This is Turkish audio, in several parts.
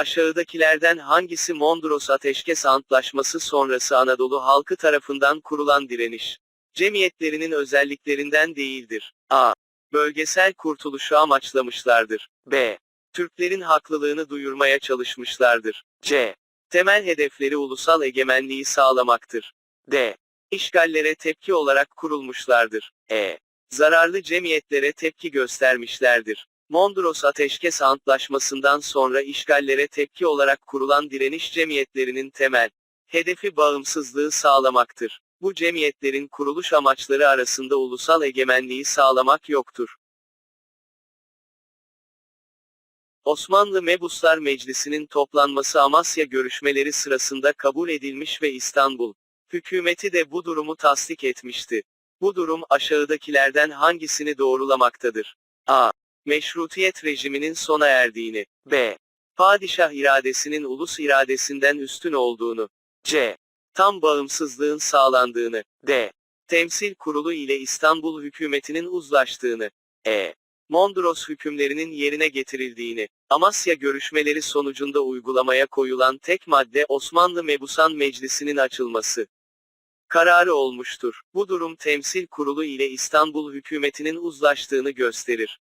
Aşağıdakilerden hangisi Mondros Ateşkes Antlaşması sonrası Anadolu halkı tarafından kurulan direniş cemiyetlerinin özelliklerinden değildir? A. Bölgesel kurtuluşu amaçlamışlardır. B. Türklerin haklılığını duyurmaya çalışmışlardır. C. Temel hedefleri ulusal egemenliği sağlamaktır. D. İşgallere tepki olarak kurulmuşlardır. E. Zararlı cemiyetlere tepki göstermişlerdir. Mondros Ateşkes Antlaşması'ndan sonra işgallere tepki olarak kurulan direniş cemiyetlerinin temel hedefi bağımsızlığı sağlamaktır. Bu cemiyetlerin kuruluş amaçları arasında ulusal egemenliği sağlamak yoktur. Osmanlı Mebuslar Meclisi'nin toplanması Amasya görüşmeleri sırasında kabul edilmiş ve İstanbul hükümeti de bu durumu tasdik etmişti. Bu durum aşağıdakilerden hangisini doğrulamaktadır? A. Meşrutiyet rejiminin sona erdiğini. B. Padişah iradesinin ulus iradesinden üstün olduğunu. C. Tam bağımsızlığın sağlandığını. D. Temsil kurulu ile İstanbul hükümetinin uzlaştığını. E. Mondros hükümlerinin yerine getirildiğini. Amasya görüşmeleri sonucunda uygulamaya koyulan tek madde Osmanlı Mebusan Meclisi'nin açılması kararı olmuştur. Bu durum temsil kurulu ile İstanbul hükümetinin uzlaştığını gösterir.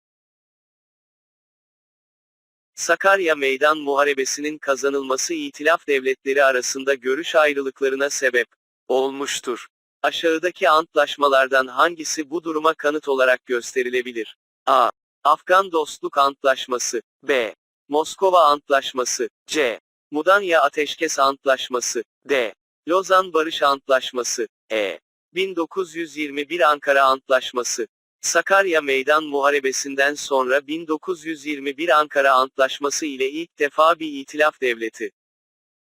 Sakarya Meydan Muharebesi'nin kazanılması itilaf devletleri arasında görüş ayrılıklarına sebep olmuştur. Aşağıdaki antlaşmalardan hangisi bu duruma kanıt olarak gösterilebilir? A. Afgan Dostluk Antlaşması B. Moskova Antlaşması C. Mudanya Ateşkes Antlaşması D. Lozan Barış Antlaşması E. 1921 Ankara Antlaşması Sakarya Meydan Muharebesi'nden sonra 1921 Ankara Antlaşması ile ilk defa bir itilaf devleti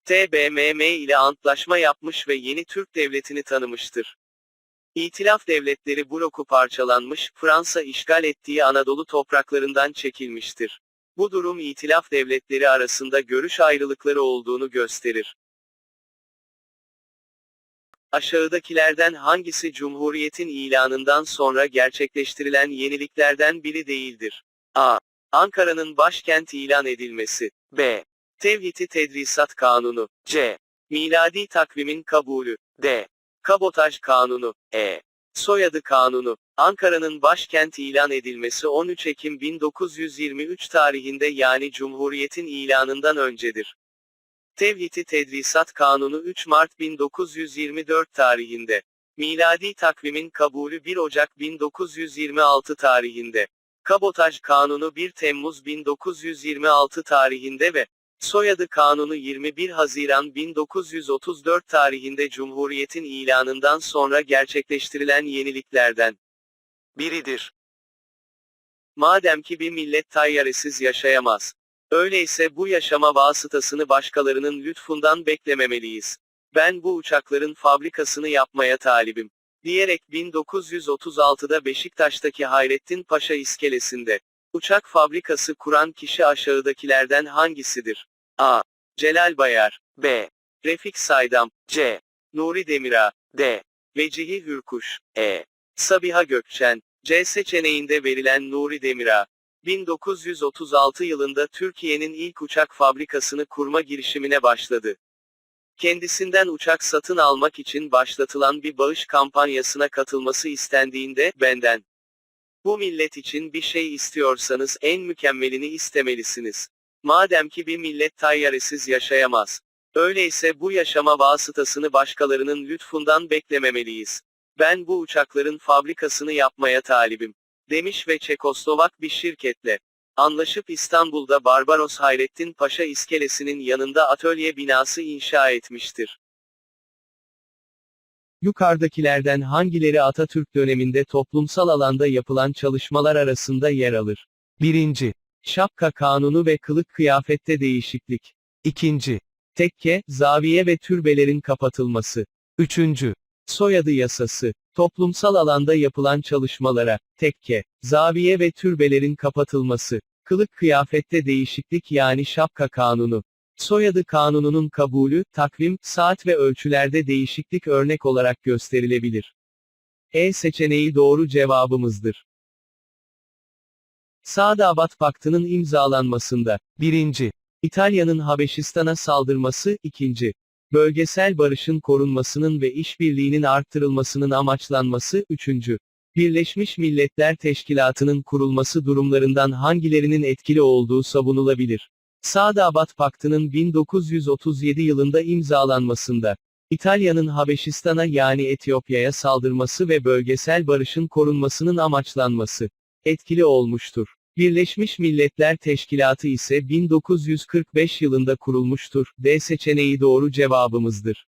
TBMM ile antlaşma yapmış ve yeni Türk Devleti'ni tanımıştır. İtilaf devletleri bloku parçalanmış, Fransa işgal ettiği Anadolu topraklarından çekilmiştir. Bu durum itilaf devletleri arasında görüş ayrılıkları olduğunu gösterir. Aşağıdakilerden hangisi Cumhuriyet'in ilanından sonra gerçekleştirilen yeniliklerden biri değildir? A. Ankara'nın başkent ilan edilmesi. B. Tevhidi Tedrisat Kanunu. C. Miladi takvimin kabulü. D. Kabotaj Kanunu. E. Soyadı Kanunu. Ankara'nın başkent ilan edilmesi 13 Ekim 1923 tarihinde yani Cumhuriyet'in ilanından öncedir. Tevhidi Tedrisat Kanunu 3 Mart 1924 tarihinde. Miladi takvimin kabulü 1 Ocak 1926 tarihinde. Kabotaj Kanunu 1 Temmuz 1926 tarihinde ve Soyadı Kanunu 21 Haziran 1934 tarihinde Cumhuriyet'in ilanından sonra gerçekleştirilen yeniliklerden biridir. Madem ki bir millet tayyaresiz yaşayamaz. Öyleyse bu yaşama vasıtasını başkalarının lütfundan beklememeliyiz. Ben bu uçakların fabrikasını yapmaya talibim. Diyerek 1936'da Beşiktaş'taki Hayrettin Paşa iskelesinde uçak fabrikası kuran kişi aşağıdakilerden hangisidir? A. Celal Bayar B. Refik Saydam C. Nuri Demirağ D. Vecihi Hürkuş E. Sabiha Gökçen C seçeneğinde verilen Nuri Demirağ 1936 yılında Türkiye'nin ilk uçak fabrikasını kurma girişimine başladı. Kendisinden uçak satın almak için başlatılan bir bağış kampanyasına katılması istendiğinde, benden. Bu millet için bir şey istiyorsanız en mükemmelini istemelisiniz. Madem ki bir millet tayyaresiz yaşayamaz. Öyleyse bu yaşama vasıtasını başkalarının lütfundan beklememeliyiz. Ben bu uçakların fabrikasını yapmaya talibim demiş ve Çekoslovak bir şirketle anlaşıp İstanbul'da Barbaros Hayrettin Paşa iskelesinin yanında atölye binası inşa etmiştir. Yukarıdakilerden hangileri Atatürk döneminde toplumsal alanda yapılan çalışmalar arasında yer alır? 1. Şapka kanunu ve kılık kıyafette değişiklik. 2. Tekke, zaviye ve türbelerin kapatılması. 3. Soyadı yasası. Toplumsal alanda yapılan çalışmalara, tekke, zaviye ve türbelerin kapatılması, kılık kıyafette değişiklik yani şapka kanunu, soyadı kanununun kabulü, takvim, saat ve ölçülerde değişiklik örnek olarak gösterilebilir. E seçeneği doğru cevabımızdır. Sadabat Paktı'nın imzalanmasında, 1. İtalya'nın Habeşistan'a saldırması, 2. Bölgesel barışın korunmasının ve işbirliğinin arttırılmasının amaçlanması, 3. Birleşmiş Milletler Teşkilatı'nın kurulması durumlarından hangilerinin etkili olduğu savunulabilir. Sadabat Paktı'nın 1937 yılında imzalanmasında, İtalya'nın Habeşistan'a yani Etiyopya'ya saldırması ve bölgesel barışın korunmasının amaçlanması etkili olmuştur. Birleşmiş Milletler Teşkilatı ise 1945 yılında kurulmuştur. D seçeneği doğru cevabımızdır.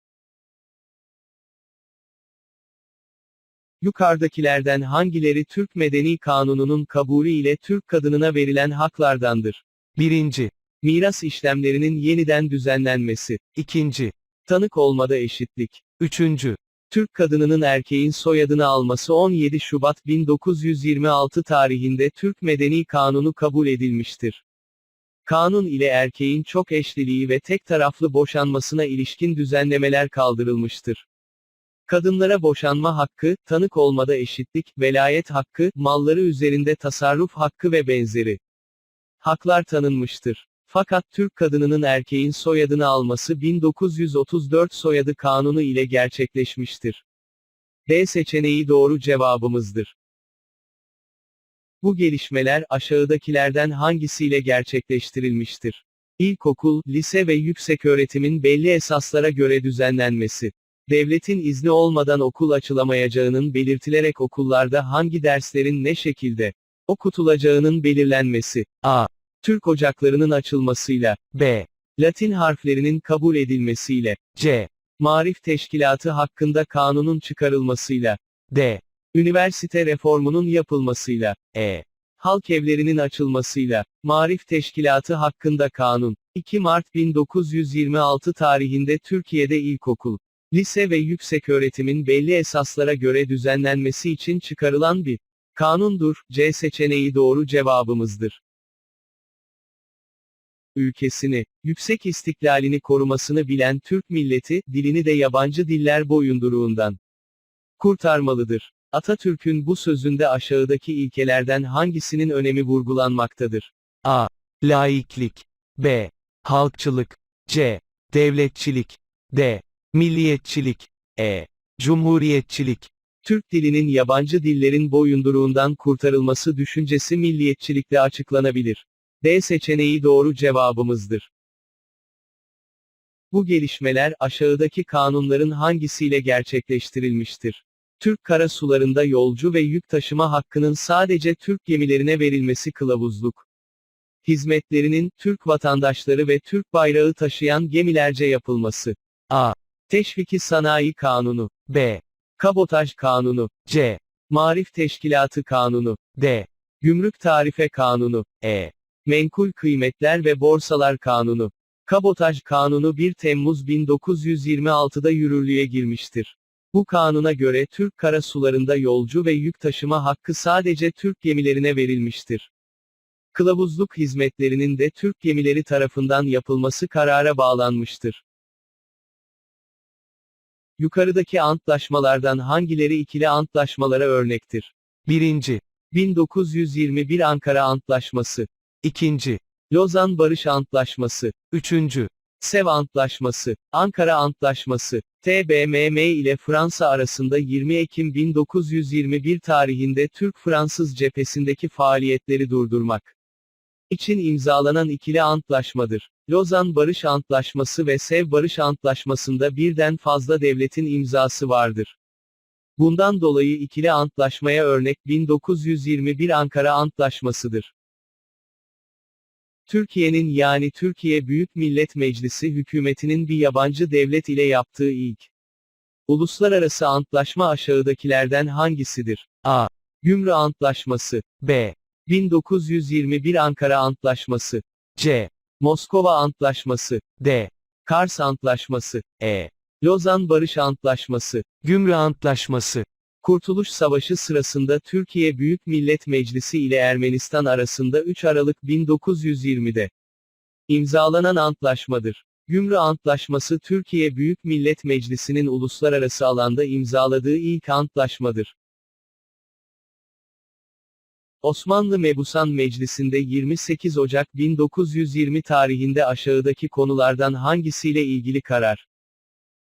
Yukarıdakilerden hangileri Türk Medeni Kanunu'nun kabulü ile Türk kadınına verilen haklardandır? 1. Miras işlemlerinin yeniden düzenlenmesi. 2. Tanık olmada eşitlik. 3. Türk kadınının erkeğin soyadını alması 17 Şubat 1926 tarihinde Türk Medeni Kanunu kabul edilmiştir. Kanun ile erkeğin çok eşliliği ve tek taraflı boşanmasına ilişkin düzenlemeler kaldırılmıştır. Kadınlara boşanma hakkı, tanık olmada eşitlik, velayet hakkı, malları üzerinde tasarruf hakkı ve benzeri haklar tanınmıştır. Fakat Türk kadınının erkeğin soyadını alması 1934 soyadı kanunu ile gerçekleşmiştir. D seçeneği doğru cevabımızdır. Bu gelişmeler aşağıdakilerden hangisiyle gerçekleştirilmiştir? İlkokul, lise ve yükseköğretimin belli esaslara göre düzenlenmesi. Devletin izni olmadan okul açılamayacağının belirtilerek okullarda hangi derslerin ne şekilde okutulacağının belirlenmesi. A. Türk ocaklarının açılmasıyla, B. Latin harflerinin kabul edilmesiyle, C. Marif Teşkilatı hakkında kanunun çıkarılmasıyla, D. Üniversite reformunun yapılmasıyla, E. Halk evlerinin açılmasıyla, Marif Teşkilatı hakkında kanun, 2 Mart 1926 tarihinde Türkiye'de ilkokul, lise ve yükseköğretimin belli esaslara göre düzenlenmesi için çıkarılan bir kanundur, C seçeneği doğru cevabımızdır ülkesini, yüksek istiklalini korumasını bilen Türk milleti, dilini de yabancı diller boyunduruğundan kurtarmalıdır. Atatürk'ün bu sözünde aşağıdaki ilkelerden hangisinin önemi vurgulanmaktadır? A. Laiklik. B. Halkçılık. C. Devletçilik. D. Milliyetçilik. E. Cumhuriyetçilik. Türk dilinin yabancı dillerin boyunduruğundan kurtarılması düşüncesi milliyetçilikle açıklanabilir. D seçeneği doğru cevabımızdır. Bu gelişmeler aşağıdaki kanunların hangisiyle gerçekleştirilmiştir? Türk karasularında yolcu ve yük taşıma hakkının sadece Türk gemilerine verilmesi kılavuzluk. Hizmetlerinin Türk vatandaşları ve Türk bayrağı taşıyan gemilerce yapılması. A. Teşviki Sanayi Kanunu. B. Kabotaj Kanunu. C. Marif Teşkilatı Kanunu. D. Gümrük Tarife Kanunu. E. Menkul Kıymetler ve Borsalar Kanunu. Kabotaj Kanunu 1 Temmuz 1926'da yürürlüğe girmiştir. Bu kanuna göre Türk karasularında yolcu ve yük taşıma hakkı sadece Türk gemilerine verilmiştir. Kılavuzluk hizmetlerinin de Türk gemileri tarafından yapılması karara bağlanmıştır. Yukarıdaki antlaşmalardan hangileri ikili antlaşmalara örnektir? 1. 1921 Ankara Antlaşması 2. Lozan Barış Antlaşması. 3. Sev Antlaşması, Ankara Antlaşması, TBMM ile Fransa arasında 20 Ekim 1921 tarihinde Türk-Fransız cephesindeki faaliyetleri durdurmak için imzalanan ikili antlaşmadır. Lozan Barış Antlaşması ve Sev Barış Antlaşması'nda birden fazla devletin imzası vardır. Bundan dolayı ikili antlaşmaya örnek 1921 Ankara Antlaşması'dır. Türkiye'nin yani Türkiye Büyük Millet Meclisi hükümetinin bir yabancı devlet ile yaptığı ilk uluslararası antlaşma aşağıdakilerden hangisidir? A. Gümrü Antlaşması B. 1921 Ankara Antlaşması C. Moskova Antlaşması D. Kars Antlaşması E. Lozan Barış Antlaşması Gümrü Antlaşması Kurtuluş Savaşı sırasında Türkiye Büyük Millet Meclisi ile Ermenistan arasında 3 Aralık 1920'de imzalanan antlaşmadır. Gümrü Antlaşması Türkiye Büyük Millet Meclisi'nin uluslararası alanda imzaladığı ilk antlaşmadır. Osmanlı Mebusan Meclisi'nde 28 Ocak 1920 tarihinde aşağıdaki konulardan hangisiyle ilgili karar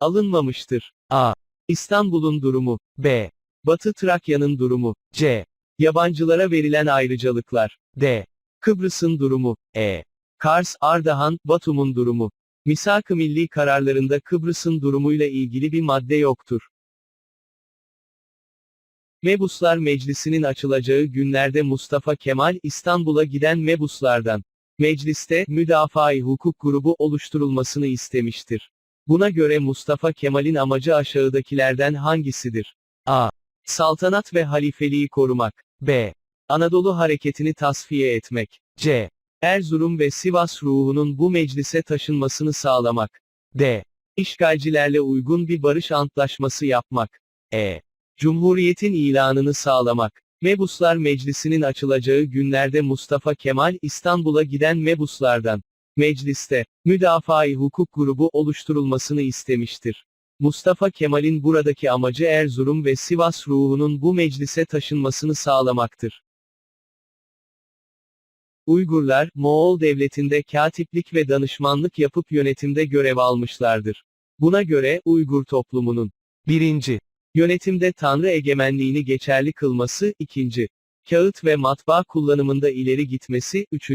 alınmamıştır? A. İstanbul'un durumu. B. Batı Trakya'nın durumu. C. Yabancılara verilen ayrıcalıklar. D. Kıbrıs'ın durumu. E. Kars, Ardahan, Batum'un durumu. Misak-ı Milli kararlarında Kıbrıs'ın durumuyla ilgili bir madde yoktur. Mebuslar Meclisi'nin açılacağı günlerde Mustafa Kemal İstanbul'a giden mebuslardan, mecliste, müdafaa-i hukuk grubu oluşturulmasını istemiştir. Buna göre Mustafa Kemal'in amacı aşağıdakilerden hangisidir? A. Saltanat ve halifeliği korumak. B. Anadolu hareketini tasfiye etmek. C. Erzurum ve Sivas ruhunun bu meclise taşınmasını sağlamak. D. İşgalcilerle uygun bir barış antlaşması yapmak. E. Cumhuriyetin ilanını sağlamak. Mebuslar Meclisi'nin açılacağı günlerde Mustafa Kemal İstanbul'a giden mebuslardan, mecliste, müdafaa-i hukuk grubu oluşturulmasını istemiştir. Mustafa Kemal'in buradaki amacı Erzurum ve Sivas ruhunun bu meclise taşınmasını sağlamaktır. Uygurlar, Moğol devletinde katiplik ve danışmanlık yapıp yönetimde görev almışlardır. Buna göre, Uygur toplumunun 1. Yönetimde Tanrı egemenliğini geçerli kılması, 2. Kağıt ve matbaa kullanımında ileri gitmesi, 3.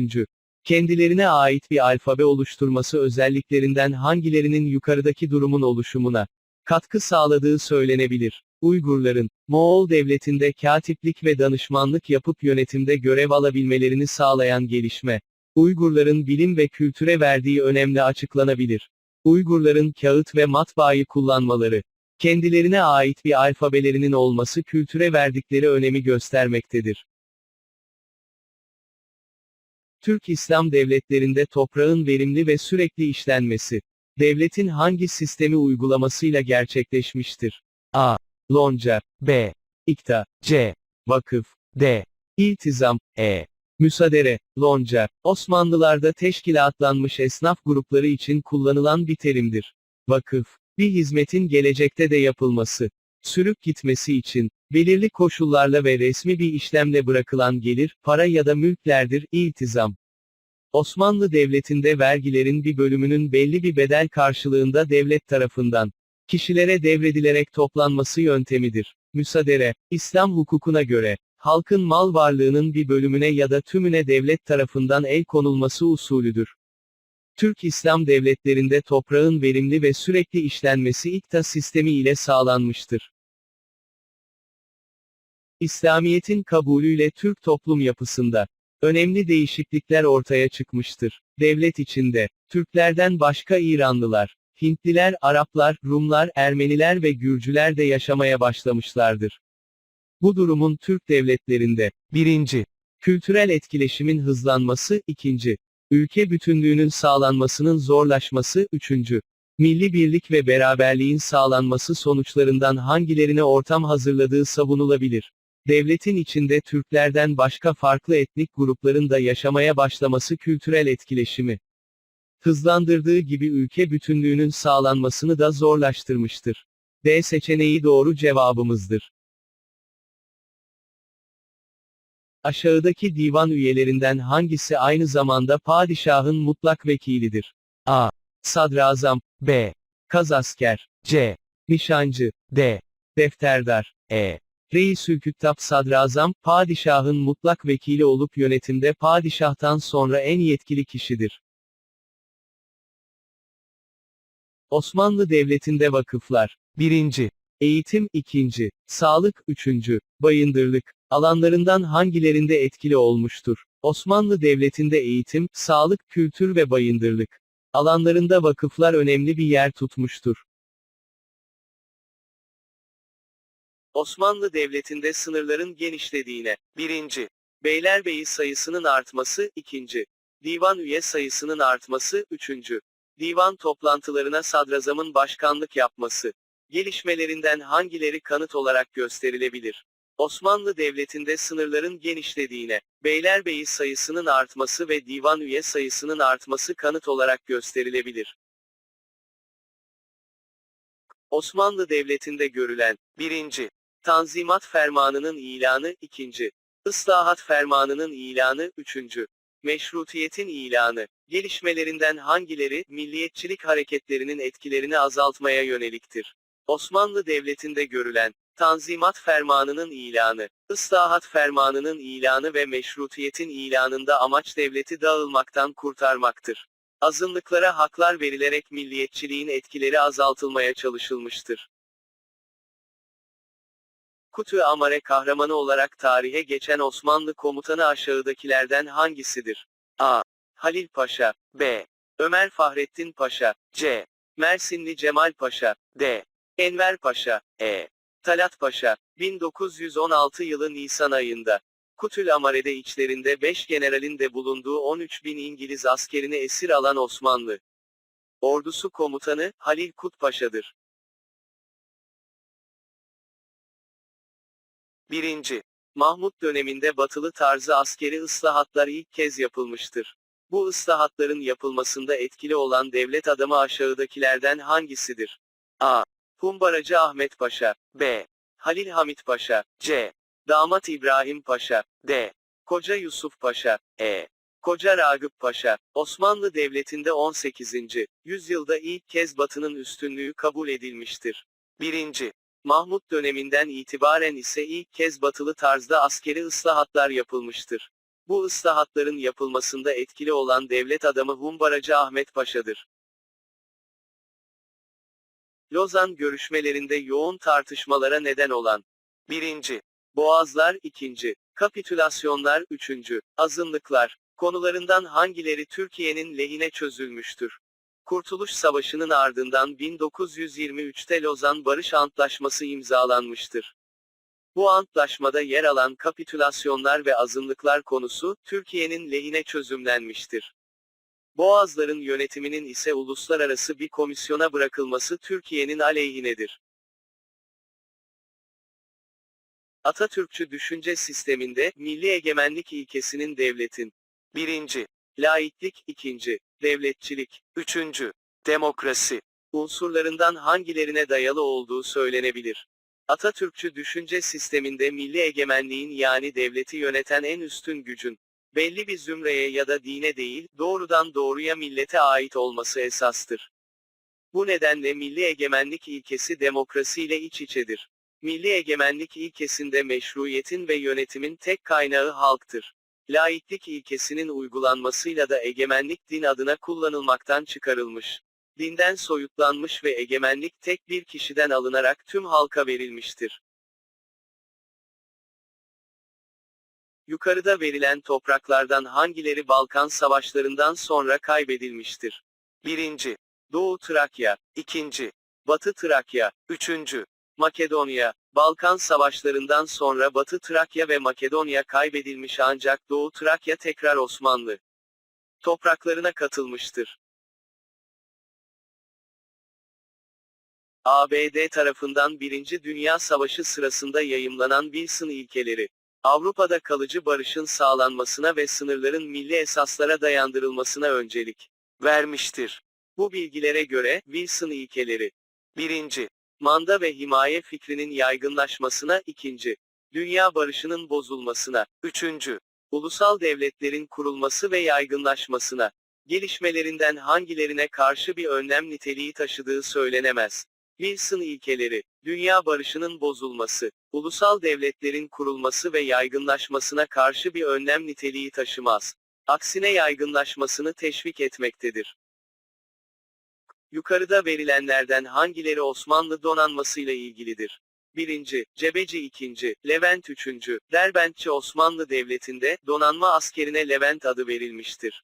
Kendilerine ait bir alfabe oluşturması özelliklerinden hangilerinin yukarıdaki durumun oluşumuna katkı sağladığı söylenebilir. Uygurların, Moğol devletinde katiplik ve danışmanlık yapıp yönetimde görev alabilmelerini sağlayan gelişme, Uygurların bilim ve kültüre verdiği önemli açıklanabilir. Uygurların kağıt ve matbaayı kullanmaları, kendilerine ait bir alfabelerinin olması kültüre verdikleri önemi göstermektedir. Türk İslam devletlerinde toprağın verimli ve sürekli işlenmesi, devletin hangi sistemi uygulamasıyla gerçekleşmiştir? A. Lonca, B. İkta, C. Vakıf, D. İltizam, E. Müsadere, lonca, Osmanlılarda teşkilatlanmış esnaf grupları için kullanılan bir terimdir. Vakıf, bir hizmetin gelecekte de yapılması, sürüp gitmesi için, belirli koşullarla ve resmi bir işlemle bırakılan gelir, para ya da mülklerdir, iltizam. Osmanlı Devleti'nde vergilerin bir bölümünün belli bir bedel karşılığında devlet tarafından, kişilere devredilerek toplanması yöntemidir. Müsadere, İslam hukukuna göre, halkın mal varlığının bir bölümüne ya da tümüne devlet tarafından el konulması usulüdür. Türk İslam devletlerinde toprağın verimli ve sürekli işlenmesi ikta sistemi ile sağlanmıştır. İslamiyet'in kabulüyle Türk toplum yapısında önemli değişiklikler ortaya çıkmıştır. Devlet içinde Türklerden başka İranlılar, Hintliler, Araplar, Rumlar, Ermeniler ve Gürcüler de yaşamaya başlamışlardır. Bu durumun Türk devletlerinde 1. Kültürel etkileşimin hızlanması 2. Ülke bütünlüğünün sağlanmasının zorlaşması 3. Milli birlik ve beraberliğin sağlanması sonuçlarından hangilerine ortam hazırladığı savunulabilir. Devletin içinde Türklerden başka farklı etnik grupların da yaşamaya başlaması kültürel etkileşimi hızlandırdığı gibi ülke bütünlüğünün sağlanmasını da zorlaştırmıştır. D seçeneği doğru cevabımızdır. Aşağıdaki divan üyelerinden hangisi aynı zamanda padişahın mutlak vekilidir? A. Sadrazam B. Kazasker C. Nişancı D. Defterdar E. Reisülküttab Sadrazam, padişahın mutlak vekili olup yönetimde padişahtan sonra en yetkili kişidir. Osmanlı Devleti'nde vakıflar. 1. Eğitim 2. Sağlık 3. Bayındırlık alanlarından hangilerinde etkili olmuştur? Osmanlı Devleti'nde eğitim, sağlık, kültür ve bayındırlık alanlarında vakıflar önemli bir yer tutmuştur. Osmanlı Devleti'nde sınırların genişlediğine, 1. Beylerbeyi sayısının artması, 2. Divan üye sayısının artması, 3. Divan toplantılarına sadrazamın başkanlık yapması. Gelişmelerinden hangileri kanıt olarak gösterilebilir? Osmanlı Devleti'nde sınırların genişlediğine, Beylerbeyi sayısının artması ve divan üye sayısının artması kanıt olarak gösterilebilir. Osmanlı Devleti'nde görülen 1. Tanzimat Fermanı'nın ilanı 2. Islahat Fermanı'nın ilanı 3. Meşrutiyetin ilanı. Gelişmelerinden hangileri, milliyetçilik hareketlerinin etkilerini azaltmaya yöneliktir? Osmanlı Devleti'nde görülen, Tanzimat Fermanı'nın ilanı, Islahat Fermanı'nın ilanı ve meşrutiyetin ilanında amaç devleti dağılmaktan kurtarmaktır. Azınlıklara haklar verilerek milliyetçiliğin etkileri azaltılmaya çalışılmıştır. Kutu Amare kahramanı olarak tarihe geçen Osmanlı komutanı aşağıdakilerden hangisidir? A. Halil Paşa B. Ömer Fahrettin Paşa C. Mersinli Cemal Paşa D. Enver Paşa E. Talat Paşa 1916 yılı Nisan ayında Kutül Amare'de içlerinde 5 generalin de bulunduğu 13 bin İngiliz askerini esir alan Osmanlı ordusu komutanı Halil Kut Paşa'dır. 1. Mahmut döneminde batılı tarzı askeri ıslahatlar ilk kez yapılmıştır. Bu ıslahatların yapılmasında etkili olan devlet adamı aşağıdakilerden hangisidir? A. Humbaracı Ahmet Paşa B. Halil Hamit Paşa C. Damat İbrahim Paşa D. Koca Yusuf Paşa E. Koca Ragıp Paşa, Osmanlı Devleti'nde 18. yüzyılda ilk kez Batı'nın üstünlüğü kabul edilmiştir. 1. Mahmut döneminden itibaren ise ilk kez batılı tarzda askeri ıslahatlar yapılmıştır. Bu ıslahatların yapılmasında etkili olan devlet adamı Humbaracı Ahmet Paşa'dır. Lozan görüşmelerinde yoğun tartışmalara neden olan 1. Boğazlar 2. Kapitülasyonlar 3. Azınlıklar konularından hangileri Türkiye'nin lehine çözülmüştür? Kurtuluş Savaşı'nın ardından 1923'te Lozan Barış Antlaşması imzalanmıştır. Bu antlaşmada yer alan kapitülasyonlar ve azınlıklar konusu, Türkiye'nin lehine çözümlenmiştir. Boğazların yönetiminin ise uluslararası bir komisyona bırakılması Türkiye'nin aleyhinedir. Atatürkçü düşünce sisteminde, milli egemenlik ilkesinin devletin 1. Laiklik 2. Devletçilik 3. Demokrasi unsurlarından hangilerine dayalı olduğu söylenebilir. Atatürkçü düşünce sisteminde milli egemenliğin yani devleti yöneten en üstün gücün, belli bir zümreye ya da dine değil, doğrudan doğruya millete ait olması esastır. Bu nedenle milli egemenlik ilkesi demokrasiyle iç içedir. Milli egemenlik ilkesinde meşruiyetin ve yönetimin tek kaynağı halktır. Laiklik ilkesinin uygulanmasıyla da egemenlik din adına kullanılmaktan çıkarılmış. Dinden soyutlanmış ve egemenlik tek bir kişiden alınarak tüm halka verilmiştir. Yukarıda verilen topraklardan hangileri Balkan savaşlarından sonra kaybedilmiştir? 1. Doğu Trakya 2. Batı Trakya 3. Makedonya, Balkan savaşlarından sonra Batı Trakya ve Makedonya kaybedilmiş ancak Doğu Trakya tekrar Osmanlı topraklarına katılmıştır. ABD tarafından Birinci Dünya Savaşı sırasında yayımlanan Wilson ilkeleri, Avrupa'da kalıcı barışın sağlanmasına ve sınırların milli esaslara dayandırılmasına öncelik vermiştir. Bu bilgilere göre, Wilson ilkeleri, 1. Manda ve himaye fikrinin yaygınlaşmasına, 2. Dünya barışının bozulmasına, 3. Ulusal devletlerin kurulması ve yaygınlaşmasına, gelişmelerinden hangilerine karşı bir önlem niteliği taşıdığı söylenemez. Wilson ilkeleri, dünya barışının bozulması, ulusal devletlerin kurulması ve yaygınlaşmasına karşı bir önlem niteliği taşımaz. Aksine yaygınlaşmasını teşvik etmektedir. Yukarıda verilenlerden hangileri Osmanlı donanmasıyla ilgilidir? 1. Cebeci 2. Levent 3. Derbentçi Osmanlı Devleti'nde, donanma askerine Levent adı verilmiştir.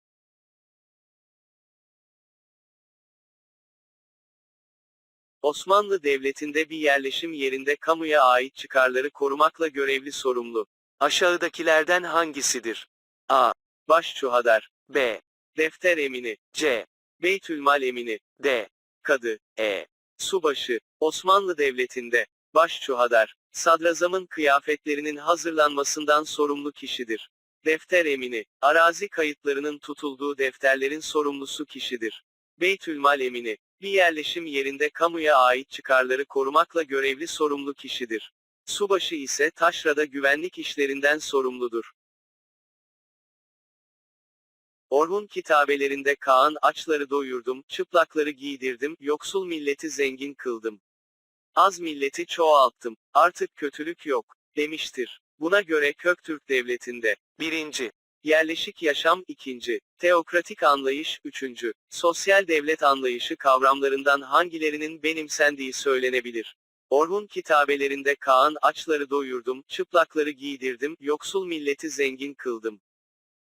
Osmanlı Devleti'nde bir yerleşim yerinde kamuya ait çıkarları korumakla görevli sorumlu. Aşağıdakilerden hangisidir? A. Başçuhadar. B. Defter emini. C. Beytülmal emini. D. Kadı. E. Subaşı. Osmanlı Devleti'nde. Başçuhadar. Sadrazamın kıyafetlerinin hazırlanmasından sorumlu kişidir. Defter emini. Arazi kayıtlarının tutulduğu defterlerin sorumlusu kişidir. Beytülmal emini. Bir yerleşim yerinde kamuya ait çıkarları korumakla görevli sorumlu kişidir. Subaşı ise taşrada güvenlik işlerinden sorumludur. Orhun kitabelerinde Kaan açları doyurdum, çıplakları giydirdim, yoksul milleti zengin kıldım. Az milleti çoğalttım, artık kötülük yok, demiştir. Buna göre Köktürk Devleti'nde, birinci, yerleşik yaşam ikinci, teokratik anlayış üçüncü, sosyal devlet anlayışı kavramlarından hangilerinin benimsendiği söylenebilir. Orhun kitabelerinde Kaan açları doyurdum, çıplakları giydirdim, yoksul milleti zengin kıldım.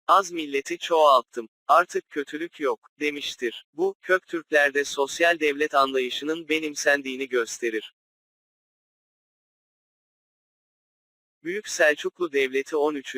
Az milleti çoğalttım, artık kötülük yok, demiştir. Bu, Köktürklerde sosyal devlet anlayışının benimsendiğini gösterir. Büyük Selçuklu Devleti 13.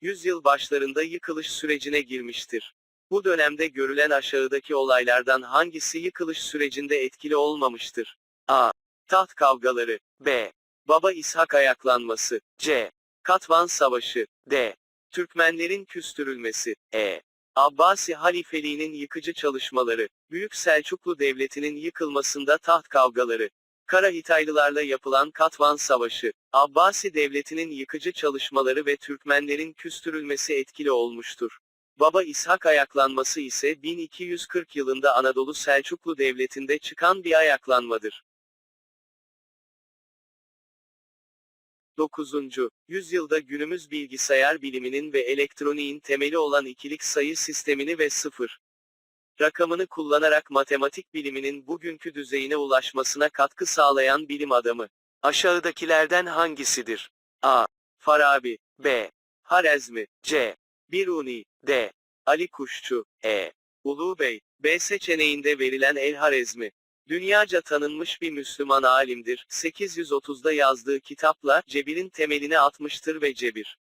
yüzyıl başlarında yıkılış sürecine girmiştir. Bu dönemde görülen aşağıdaki olaylardan hangisi yıkılış sürecinde etkili olmamıştır? A. Taht kavgaları. B. Baba İshak ayaklanması. C. Katvan Savaşı. D. Türkmenlerin küstürülmesi. E. Abbasi halifeliğinin yıkıcı çalışmaları. Büyük Selçuklu Devleti'nin yıkılmasında taht kavgaları. Karahitaylılarla yapılan Katvan Savaşı. Abbasi Devleti'nin yıkıcı çalışmaları ve Türkmenlerin küstürülmesi etkili olmuştur. Baba İshak ayaklanması ise 1240 yılında Anadolu Selçuklu Devleti'nde çıkan bir ayaklanmadır. 9. yüzyılda günümüz bilgisayar biliminin ve elektroniğin temeli olan ikilik sayı sistemini ve sıfır rakamını kullanarak matematik biliminin bugünkü düzeyine ulaşmasına katkı sağlayan bilim adamı. Aşağıdakilerden hangisidir? A. Farabi B. Harezmi C. Biruni D. Ali Kuşçu E. Ulu Bey B seçeneğinde verilen El Harezmi Dünyaca tanınmış bir Müslüman alimdir. 830'da yazdığı kitapla Cebir'in temelini atmıştır ve Cebir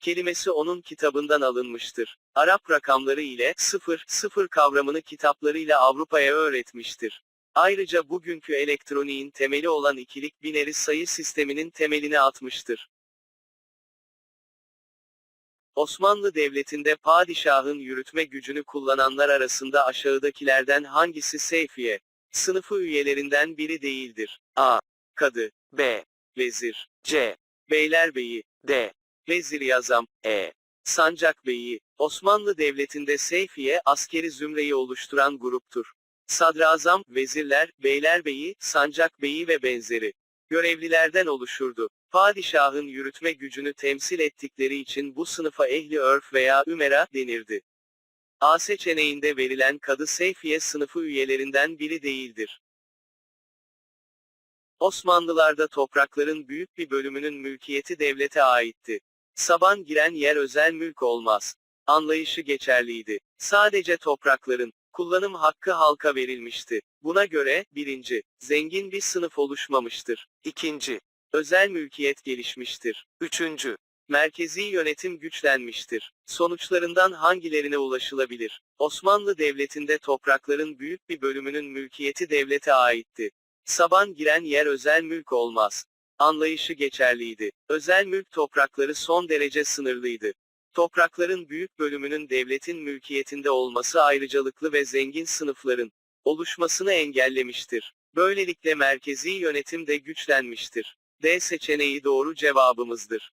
kelimesi onun kitabından alınmıştır. Arap rakamları ile sıfır, sıfır kavramını kitaplarıyla Avrupa'ya öğretmiştir. Ayrıca bugünkü elektroniğin temeli olan ikilik bineri sayı sisteminin temelini atmıştır. Osmanlı Devleti'nde padişahın yürütme gücünü kullananlar arasında aşağıdakilerden hangisi Seyfiye sınıfı üyelerinden biri değildir? A. Kadı B. Vezir C. Beylerbeyi D. Vezir Azam E. Sancakbeyi Osmanlı Devleti'nde Seyfiye askeri zümreyi oluşturan gruptur. Sadrazam, vezirler, beylerbeyi, sancakbeyi ve benzeri görevlilerden oluşurdu. Padişahın yürütme gücünü temsil ettikleri için bu sınıfa ehli örf veya ümera denirdi. A seçeneğinde verilen kadı Seyfiye sınıfı üyelerinden biri değildir. Osmanlılarda toprakların büyük bir bölümünün mülkiyeti devlete aitti. Saban giren yer özel mülk olmaz. Anlayışı geçerliydi. Sadece toprakların kullanım hakkı halka verilmişti. Buna göre, birinci, zengin bir sınıf oluşmamıştır. İkinci, özel mülkiyet gelişmiştir. Üçüncü, merkezi yönetim güçlenmiştir. Sonuçlarından hangilerine ulaşılabilir? Osmanlı Devleti'nde toprakların büyük bir bölümünün mülkiyeti devlete aitti. Saban giren yer özel mülk olmaz. Anlayışı geçerliydi. Özel mülk toprakları son derece sınırlıydı. Toprakların büyük bölümünün devletin mülkiyetinde olması ayrıcalıklı ve zengin sınıfların oluşmasını engellemiştir. Böylelikle merkezi yönetim de güçlenmiştir. D seçeneği doğru cevabımızdır.